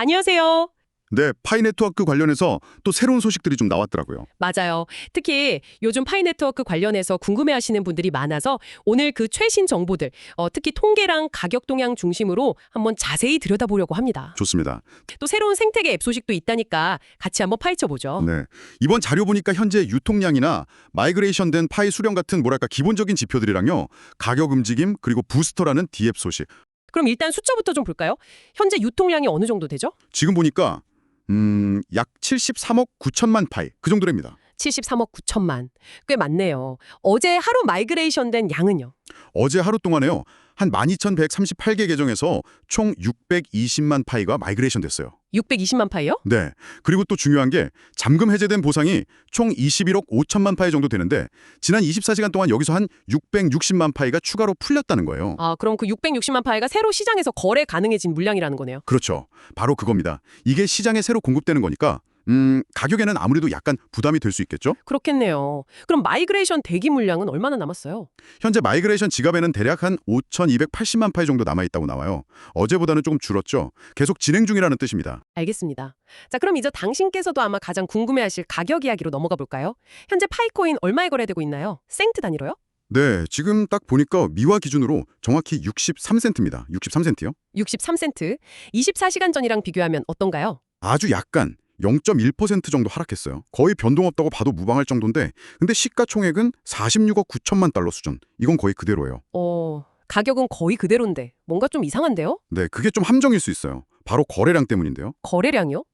안녕하세요. 네, 파이 네트워크 관련해서 또 새로운 소식들이 좀 나왔더라고요. 맞아요. 특히 요즘 파이 네트워크 관련해서 궁금해하시는 분들이 많아서 오늘 그 최신 정보들, 어, 특히 통계랑 가격 동향 중심으로 한번 자세히 들여다보려고 합니다. 좋습니다. 또 새로운 생태계 앱 소식도 있다니까 같이 한번 파헤쳐보죠. 네. 이번 자료 보니까 현재 유통량이나 마이그레이션 된 파이 수령 같은 뭐랄까 기본적인 지표들이랑요. 가격 움직임 그리고 부스터라는 D앱 소식. 그럼 일단 숫자부터 좀 볼까요? 현재 유통량이 어느 정도 되죠? 지금 보니까 음, 약 73억 9천만 파이 그 정도랍니다. 73억 9천만. 꽤 많네요. 어제 하루 마이그레이션 된 양은요? 어제 하루 동안에요. 한 12,138개 계정에서 총 620만 파이가 마이그레이션 됐어요. 620만 파이요? 네. 그리고 또 중요한 게 잠금 해제된 보상이 총 21억 5천만 파이 정도 되는데 지난 24시간 동안 여기서 한 660만 파이가 추가로 풀렸다는 거예요. 아, 그럼 그 660만 파이가 새로 시장에서 거래 가능해진 물량이라는 거네요. 그렇죠. 바로 그겁니다. 이게 시장에 새로 공급되는 거니까 음, 가격에는 아무래도 약간 부담이 될 수 있겠죠? 그렇겠네요. 그럼 마이그레이션 대기 물량은 얼마나 남았어요? 현재 마이그레이션 지갑에는 대략 한 5,280만 파이 정도 남아 있다고 나와요. 어제보다는 조금 줄었죠. 계속 진행 중이라는 뜻입니다. 알겠습니다. 자, 그럼 이제 당신께서도 아마 가장 궁금해하실 가격 이야기로 넘어가 볼까요? 현재 파이코인 얼마에 거래되고 있나요? 센트 단위로요? 네, 지금 딱 보니까 미화 기준으로 정확히 63센트입니다. 63센트요? 63센트. 24시간 전이랑 비교하면 어떤가요? 아주 약간 0.1% 정도 하락했어요. 거의 변동 없다고 봐도 무방할 정도인데 근데 시가총액은 46억 9천만 달러 수준. 이건 거의 그대로예요. 어, 가격은 거의 그대로인데 뭔가 좀 이상한데요? 네, 그게 좀 함정일 수 있어요. 바로 거래량 때문인데요. 거래량이요?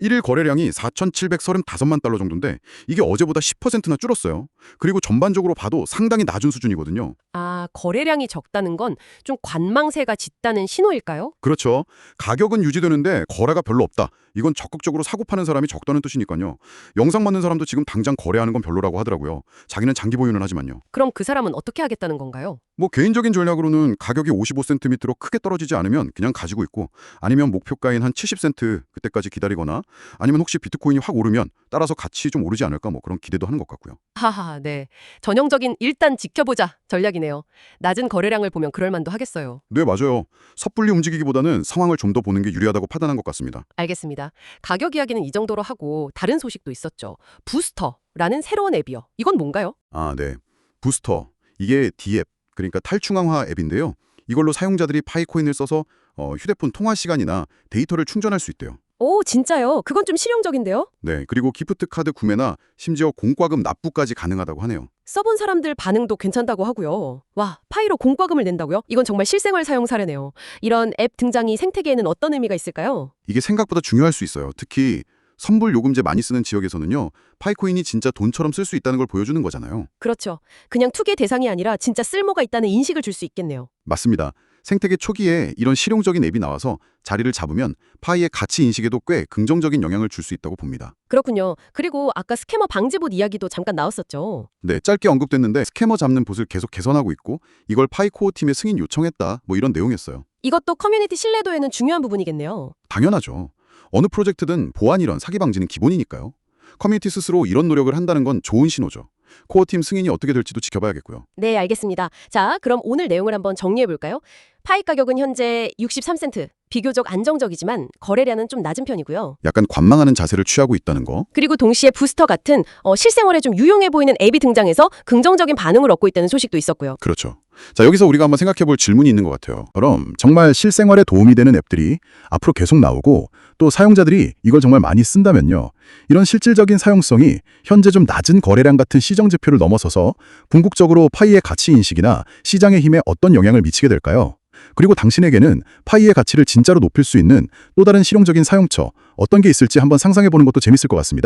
1일 거래량이 4,735만 달러 정도인데 이게 어제보다 10%나 줄었어요. 그리고 전반적으로 봐도 상당히 낮은 수준이거든요. 아, 거래량이 적다는 건 좀 관망세가 짙다는 신호일까요? 그렇죠. 가격은 유지되는데 거래가 별로 없다. 이건 적극적으로 사고 파는 사람이 적다는 뜻이니까요. 영상 받는 사람도 지금 당장 거래하는 건 별로라고 하더라고요. 자기는 장기 보유는 하지만요. 그럼 그 사람은 어떻게 하겠다는 건가요? 뭐 개인적인 전략으로는 가격이 55센트 밑으로 크게 떨어지지 않으면 그냥 가지고 있고 아니면 목표가인 한 70센트 그때까지 기다리거나 아니면 혹시 비트코인이 확 오르면 따라서 같이 좀 오르지 않을까 뭐 그런 기대도 하는 것 같고요. 하하, 네. 전형적인 일단 지켜보자 전략이네요. 낮은 거래량을 보면 그럴 만도 하겠어요. 네, 맞아요. 섣불리 움직이기보다는 상황을 좀 더 보는 게 유리하다고 판단한 것 같습니다. 알겠 습니다. 가격 이야기는 이 정도로 하고 다른 소식도 있었죠. 부스터라는 새로운 앱이요. 이건 뭔가요? 아, 네. 부스터. 이게 D앱, 그러니까 탈충항화 앱인데요. 이걸로 사용자들이 파이코인을 써서 어, 휴대폰 통화 시간이나 데이터를 충전할 수 있대요. 오, 진짜요? 그건 좀 실용적인데요? 네, 그리고 기프트 카드 구매나 심지어 공과금 납부까지 가능하다고 하네요. 써본 사람들 반응도 괜찮다고 하고요. 와, 파이로 공과금을 낸다고요? 이건 정말 실생활 사용 사례네요. 이런 앱 등장이 생태계에는 어떤 의미가 있을까요? 이게 생각보다 중요할 수 있어요. 특히 선불 요금제 많이 쓰는 지역에서는요. 파이코인이 진짜 돈처럼 쓸 수 있다는 걸 보여주는 거잖아요. 그렇죠. 그냥 투기 대상이 아니라 진짜 쓸모가 있다는 인식을 줄 수 있겠네요. 맞습니다. 생태계 초기에 이런 실용적인 앱이 나와서 자리를 잡으면 파이의 가치 인식에도 꽤 긍정적인 영향을 줄 수 있다고 봅니다. 그렇군요. 그리고 아까 스캐머 방지봇 이야기도 잠깐 나왔었죠. 네, 짧게 언급됐는데 스캐머 잡는 봇을 계속 개선하고 있고 이걸 파이 코어 팀에 승인 요청했다. 뭐 이런 내용이었어요. 이것도 커뮤니티 신뢰도에는 중요한 부분이겠네요. 당연하죠. 어느 프로젝트든 보안 이런 사기 방지는 기본이니까요. 커뮤니티 스스로 이런 노력을 한다는 건 좋은 신호죠. 코어 팀 승인이 어떻게 될지도 지켜봐야겠고요. 네, 알겠습니다. 자, 그럼 오늘 내용을 한번 정리해 볼까요? 파이 가격은 현재 63센트. 비교적 안정적이지만 거래량은 좀 낮은 편이고요. 약간 관망하는 자세를 취하고 있다는 거. 그리고 동시에 부스터 같은 어, 실생활에 좀 유용해 보이는 앱이 등장해서 긍정적인 반응을 얻고 있다는 소식도 있었고요. 그렇죠. 자, 여기서 우리가 한번 생각해 볼 질문이 있는 것 같아요. 그럼 정말 실생활에 도움이 되는 앱들이 앞으로 계속 나오고 또 사용자들이 이걸 정말 많이 쓴다면요. 이런 실질적인 사용성이 현재 좀 낮은 거래량 같은 시정 지표를 넘어서서 궁극적으로 파이의 가치 인식이나 시장의 힘에 어떤 영향을 미치게 될까요? 그리고 당신에게는 파이의 가치를 진짜로 높일 수 있는 또 다른 실용적인 사용처 어떤 게 있을지 한번 상상해 보는 것도 재밌을 것 같습니다.